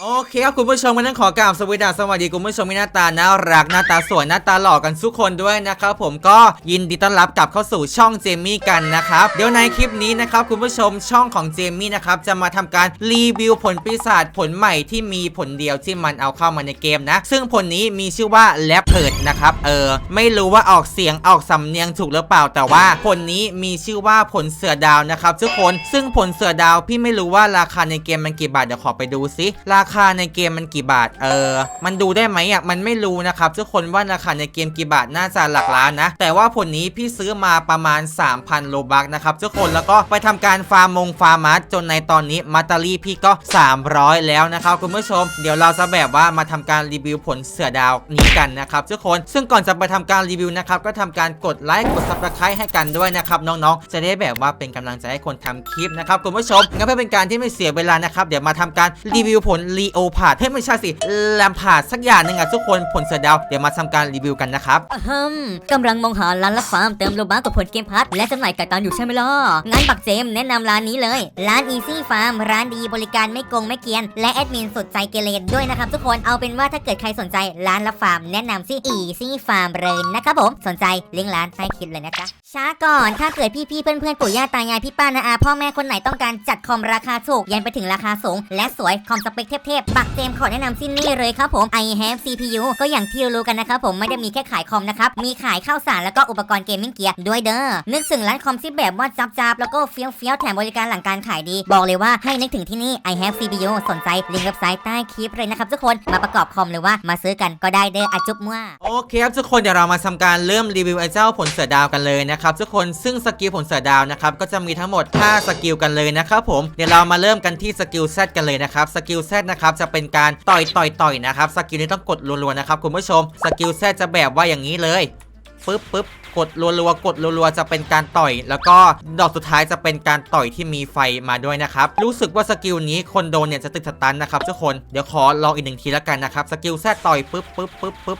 โอเคครับคุณผู้ชมกันต้องขอกราบสวัสดีสวัสดีคุณผู้ชมที่หน้าตาน่ารักหน้าตาสวยหน้าตาหล่อกันทุกคนด้วยนะครับผมก็ยินดีต้อนรับกลับเข้าสู่ช่องเจมี่กันนะครับเดี๋ยวในคลิปนี้นะครับคุณผู้ชมช่องของเจมี่นะครับจะมาทำการรีวิวผลปีศาจผลใหม่ที่มีผลเดียวที่มันเอาเข้ามาในเกมนะ ซึ่งผลนี้มีชื่อว่าแลปเพิร์ดนะครับเออไม่รู้ว่าออกเสียงออกสำเนียงถูกหรือเปล่า แต่ว่าผลนี้มีชื่อว่าผลเสือดาวนะครับทุกคนซึ่งผลเสือดาวพี่ไม่รู้ว่าราคาในเกมมันกี่บาทเดี๋ยวขอไปดูซิราราคาในเกมมันกี่บาท เออ มันดูได้ไหมอะ มันไม่รู้นะครับทุกคนว่าราคาในเกมกี่บาทน่าจะหลักล้านนะ แต่ว่าผลนี้พี่ซื้อมาประมาณ 3,000โลบักนะครับทุกคนแล้วก็ไปทำการฟาร์มมงฟาร์มัสจนในตอนนี้มาตารี่พี่ก็ 300 แล้วนะครับคุณผู้ชม เดี๋ยวเราจะแบบว่ามาทำการรีวิวผลเสือดาวนี้กันนะครับทุกคน ซึ่งก่อนจะไปทำการรีวิวนะครับก็ทำการกดไลค์กดซับสไครต์ให้กันด้วยนะครับน้องๆ จะได้แบบว่าเป็นกำลังใจให้คนทำคลิปนะครับคุณผู้ชมงั้นเพื่อเป็นการที่ไม่เสียเวลานะครับเดี๋ยวมาทำการรีวิวผลลีโอพาดเฮ้ยไม่ใช่สิแลมพาดสักอย่างหนึ่งอะทุกคนผลเสือดาวเดี๋ยวมาทำการรีวิวกันนะครับ อะฮึมกำลังมองหาร้านรับฟาร์มเติมโลบัคกับผลเกมพัทและจำหน่ายไก่ตันอยู่ใช่ไหมล่ะงั้นบักเจมส์แนะนำร้านนี้เลย ร้าน Easy Farm ร้านดีบริการไม่โกงไม่เกรียน และแอดมินสุดใจเกเรด้วยนะครับทุกคนเอาเป็นว่าถ้าเกิดใครสนใจร้านรับฟาร์มแนะนำสิ Easy Farm เลยนะครับผมสนใจลิงก์ร้านใต้คลิปเลยนะจ๊ะช้าก่อนถ้าเกิดพี่ๆเพื่อนๆปู่ย่าตายายพี่ป้านาอาพ่อแม่คนไหนต้องการจัดคอมราคาถูกยันไปถึงราคาสูง และสวยคอมสเปคเทพๆบักเจมขอแนะนำสินี่เลยครับผม i have CPU ก็อย่างที่รู้กันนะครับผมไม่ได้มีแค่ขายคอมนะครับ มีขายข้าวสารแล้วก็อุปกรณ์เกมมิ่งเกียร์ด้วยเด้อ นึกถึงร้านคอมที่แบบว่าจับจับๆแล้วก็เฟี้ยวเฟี้ยวๆแถมบริการหลังการขายดี บอกเลยว่าให้นึกถึงที่นี่ i have CPU สนใจลิงก์เว็บไซต์ใต้คลิปเลยนะครับทุกคนมาประกอบคอมหรือว่ามาซื้อกันก็ได้เด้ออจุ๊บมั่วโอเคครับทุกคนเดี๋ยวเรามาทำการเริ่มรีวิวไอ้เจ้าผลเสือดาวกันเลยนะครับทุกคนซึ่งสกิลผลเสือดาวนะครับก็จะมีทั้งหมด 5 สกิลกันเลยนะครับผมเดี๋ยวเรามาเริ่มกันที่สกิล Z กันเลยนะครับสกิล Z นะครับจะเป็นการต่อยต่อยต่อยนะครับสกิลนี้ต้องกดรัวๆนะครับคุณผู้ชมสกิล Z จะแบบว่าอย่างนี้เลยปึ๊บปึ๊บกดรัวๆกดรัวๆจะเป็นการต่อย แล้วก็ดอกสุดท้ายจะเป็นการต่อยที่มีไฟมาด้วยนะครับ รู้สึกว่าสกิลนี้คนโดนเนี่ยจะติดสตันนะครับทุกคนเดี๋ยวขอลองอีกหนึ่งทีแล้วกันนะครับสกิล Z ต่อยปึ๊บปึ๊บปึ๊บปึ๊บ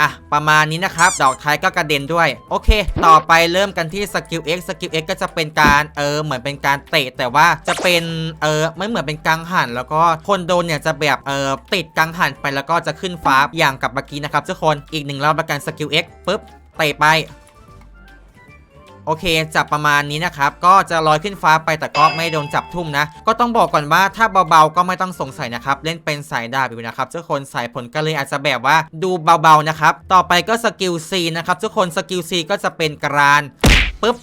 อะ ประมาณนี้นะครับ ดอกท้ายก็กระเด็นด้วย โอเค ต่อไปเริ่มกันที่สกิล X สกิล X ก็จะเป็นการ เออ เหมือนเป็นการเตะ แต่ว่าจะเป็น เออ ไม่เหมือนเป็นกังหัน แล้วก็คนโดนเนี่ยจะแบบ เออ ติดกังหันไปแล้วก็จะขึ้นฟ้าอย่างกับเมื่อกี้นะครับทุกคน อีกหนึ่งรอบประกันสกิล X ปุ๊บ เตะไป โอเค จับประมาณนี้นะครับ ก็จะลอยขึ้นฟ้าไปแต่ก็ไม่โดนจับทุ่มนะ ก็ต้องบอกก่อนว่าถ้าเบาๆก็ไม่ต้องสงสัยนะครับ เล่นเป็นสายดาบอยู่นะครับทุกคนสายผลก็เลยอาจจะแบบว่าดูเบาๆนะครับ ต่อไปก็สกิล C นะครับทุกคนสกิล C ก็จะเป็นกรานปุ๊บ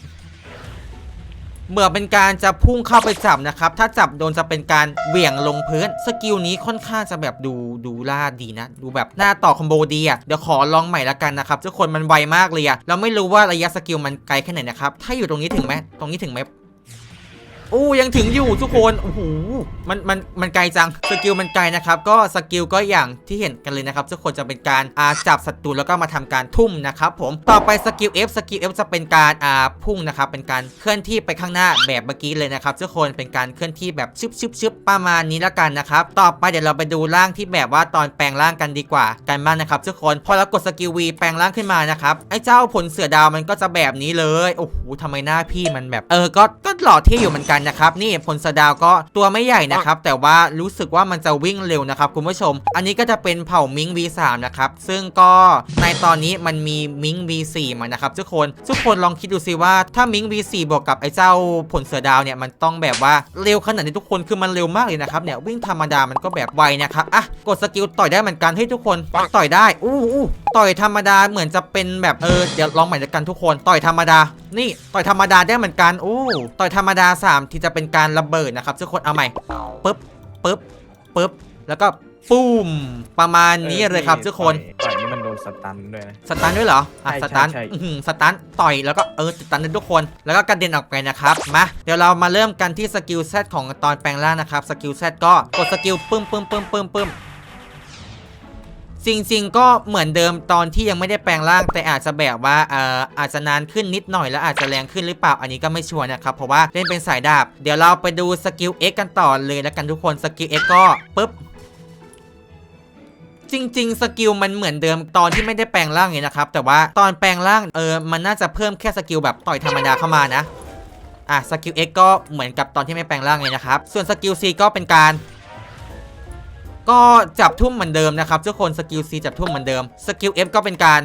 เมื่อเป็นการจะพุ่งเข้าไปจับนะครับ ถ้าจับโดนจะเป็นการเหวี่ยงลงพื้น สกิลนี้ค่อนข้างจะแบบดูดูล่าดีนะ ดูแบบหน้าต่อคอมโบดีอะ เดี๋ยวขอลองใหม่ละกันนะครับทุกคนมันไวมากเลยอะ เราไม่รู้ว่าระยะสกิลมันไกลแค่ไหนนะครับ ถ้าอยู่ตรงนี้ถึงไหมตรงนี้ถึงไหม อู้ยังถึงอยู่ทุกคนโอ้โหมันมันมันไกลจังสกิลมันไกลนะครับก็สกิลก็อย่างที่เห็นกันเลยนะครับทุกคนจะเป็นการอาจับศัตรูแล้วก็มาทำการทุ่มนะครับผมต่อไปสกิล F สกิล F จะเป็นการอาพุ่งนะครับเป็นการเคลื่อนที่ไปข้างหน้าแบบเมื่อกี้เลยนะครับทุกคนเป็นการเคลื่อนที่แบบชึบชึบชึบประมาณนี้แล้วกันนะครับต่อไปเดี๋ยวเราไปดูร่างที่แบบว่าตอนแปลงร่างกันดีกว่ากันบ้างนะครับทุกคนพอเรากดสกิล V แปลงร่างขึ้นมานะครับไอ้เจ้าผลเสือดาวมันก็จะแบบนี้เลยโอ้โหทำไมหน้าพี่มันแบบ เออก็ก็หล่อเท่อยู่เหมือนกันนะครับนี่ผลเสือดาวก็ตัวไม่ใหญ่นะครับแต่ว่ารู้สึกว่ามันจะวิ่งเร็วนะครับคุณผู้ชม อันนี้ก็จะเป็นเผ่ามิง V3 นะครับซึ่งก็ในตอนนี้มันมีมิง V4 มานะครับทุกคนทุกคนลองคิดดูสิว่าถ้ามิง V4 บวกกับไอ้เจ้าผลเสือดาวเนี่ยมันต้องแบบว่าเร็วขนาดนี้ทุกคนคือมันเร็วมากเลยนะครับเนี่ยวิ่งธรรมดามันก็แบบไวนะครับอะกดสกิลต่อยได้เหมือนกันให้ทุกคนต่อยได้อู้อู้ต่อยธรรมดาเหมือนจะเป็นแบบเออเดี๋ยวลองใหม่ละกันทุกคน ต่อยธรรมดา นี่ต่อยธรรมดาได้เหมือนกันอู้ต่อยธรรมดา3ที่จะเป็นการระเบิดนะครับทุกคนเอาใหม่ปึ๊บปึ๊บปึ๊บแล้วก็ปุ้มประมาณนี้เลยครับทุกคนต่อยนี่มันโดนสตันด้วยนะสตันด้วยเหรออะใช่สตันใช่ใช่อื้อหือสตันต่อยแล้วก็เออสตันได้ทุกคน แล้วก็กระเด็นออกไปนะครับมาเดี๋ยวเรามาเริ่มกันที่สกิลเซตของตอนแปลงร่างนะครับสกิลเซตก็กดสกิลปึ้มปึ้มปึ้มปึ้มปึ้ม จริงๆก็เหมือนเดิมตอนที่ยังไม่ได้แปลงร่างแต่อาจจะแบบว่าเอ่ออาจจะนานขึ้นนิดหน่อยแล้วอาจจะแรงขึ้นหรือเปล่าอันนี้ก็ไม่ชัวร์นะครับเพราะว่าเล่นเป็นสายดาบ เดี๋ยวเราไปดูสกิล X กันต่อเลยแล้วกันทุกคนสกิล X ก็ปึ๊บจริงๆ สกิลมันเหมือนเดิมตอนที่ไม่ได้แปลงร่างเลยนะครับ แต่ว่าตอนแปลงร่างเออมันน่าจะเพิ่มแค่สกิลแบบต่อยธรรมดาเข้ามานะอะสกิล X ก็เหมือนกับตอนที่ไม่แปลงร่างเลยนะครับ ส่วนสกิล C ก็เป็นการ ก็จับทุ่มเหมือนเดิมนะครับทุกคนสกิล C จับทุ่มเหมือนเดิมสกิล F ก็เป็นการ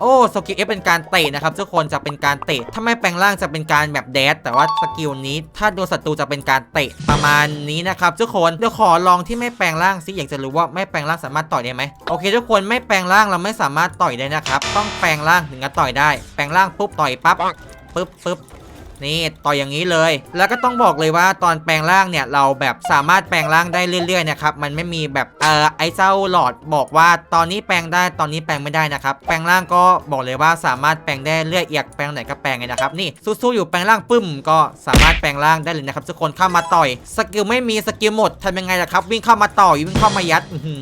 โอ้สกิล F เป็นการเตะนะครับทุกคนจะเป็นการเตะถ้าไม่แปลงร่างจะเป็นการแบบแดดแต่ว่าสกิลนี้ ถ้าโดนศัตรูจะเป็นการเตะประมาณนี้นะครับทุกคนเดี๋ยวขอลองที่ไม่แปลงร่างซิอยากจะรู้ว่าไม่แปลงร่างสามารถต่อยได้ไหมโอเคทุกคนไม่แปลงร่างเราไม่สามารถต่อยได้นะครับต้องแปลงร่างถึงจะต่อยได้ แปลงร่างปุ๊บต่อยปั๊บปึ๊บปึ๊บ นี่ต่ออย่างนี้เลย แล้วก็ต้องบอกเลยว่าตอนแปลงร่างเนี่ยเราแบบสามารถแปลงร่างได้เรื่อยๆนะครับมันไม่มีแบบเออไอเจ้าหลอดบอกว่าตอนนี้แปลงได้ตอนนี้แปลงไม่ได้นะครับแปลงร่างก็บอกเลยว่าสามารถแปลงได้เรื่อยเอียกแปลงไหนก็แปลงเลยนะครับนี่สู้ๆอยู่แปลงร่างปึ้มก็สามารถแปลงร่างได้เลยนะครับทุกคนเข้ามาต่อยสกิลไม่มีสกิลหมดทำยังไงล่ะครับวิ่งเข้ามาต่อยวิ่งเข้ามายัดอื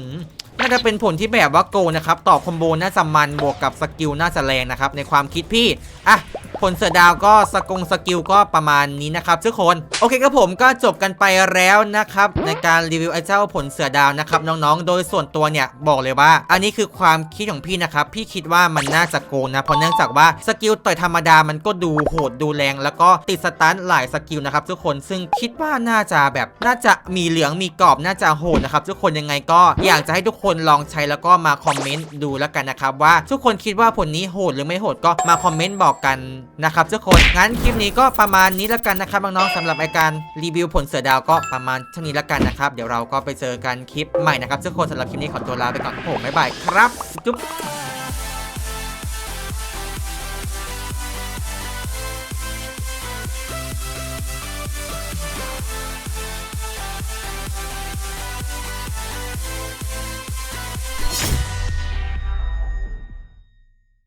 น่าจะเป็นผลที่แบบว่าโกงนะครับต่อคอมโบน่าจะมันบวกกับสกิลน่าจะแรงนะครับในความคิดพี่อะผลเสือดาวก็สกงสกิลก็ประมาณนี้นะครับทุกคน โอเคครับผมก็จบกันไปแล้วนะครับ ในการรีวิวไอ้เจ้าผลเสือดาวนะครับน้องๆ โดยส่วนตัวเนี่ยบอกเลยว่า อันนี้คือความคิดของพี่นะครับ พี่คิดว่ามันน่าจะโกงนะ เพราะเนื่องจากว่าสกิลต่อยธรรมดามันก็ดูโหดดูแรง แล้วก็ติดสตันหลายสกิลนะครับทุกคนซึ่งคิดว่าน่าจะแบบน่าจะมีเหลืองมีกรอบน่าจะโหดนะครับทุกคนยังไงก็อยากจะให้ทุกคนลองใช้แล้วก็มาคอมเมนต์ดูแล้วกันนะครับว่าทุกคนคิดว่าผลนี้โหดหรือไม่โหดก็มาคอมเมนต์บอกกันนะครับทุกคนงั้นคลิปนี้ก็ประมาณนี้แล้วกันนะครับน้องๆสำหรับรายการรีวิวผลเสือดาวก็ประมาณเท่านี้แล้วกันนะครับเดี๋ยวเราก็ไปเจอกันคลิปใหม่นะครับทุกคนสำหรับคลิปนี้ขอตัวลาไปก่อนครับผมบ๊ายบายครับจุ๊บ